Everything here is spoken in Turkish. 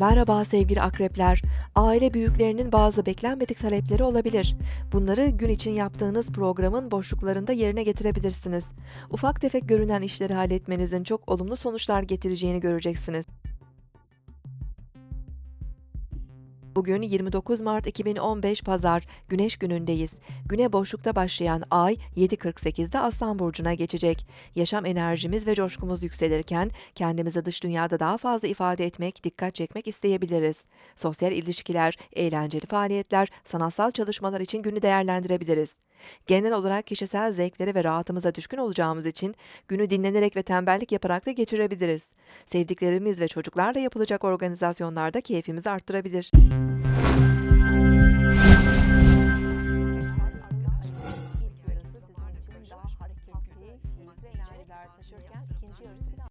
Merhaba sevgili akrepler. Aile büyüklerinin bazı beklenmedik talepleri olabilir. Bunları gün için yaptığınız programın boşluklarında yerine getirebilirsiniz. Ufak tefek görünen işleri halletmenizin çok olumlu sonuçlar getireceğini göreceksiniz. Bugün 29 Mart 2015 Pazar, Güneş günündeyiz. Güne boşlukta başlayan ay 7.48'de Aslan Burcu'na geçecek. Yaşam enerjimiz ve coşkumuz yükselirken kendimizi dış dünyada daha fazla ifade etmek, dikkat çekmek isteyebiliriz. Sosyal ilişkiler, eğlenceli faaliyetler, sanatsal çalışmalar için günü değerlendirebiliriz. Genel olarak kişisel zevklere ve rahatımıza düşkün olacağımız için günü dinlenerek ve tembellik yaparak da geçirebiliriz. Sevdiklerimiz ve çocuklarla yapılacak organizasyonlarda keyfimizi arttırabilir.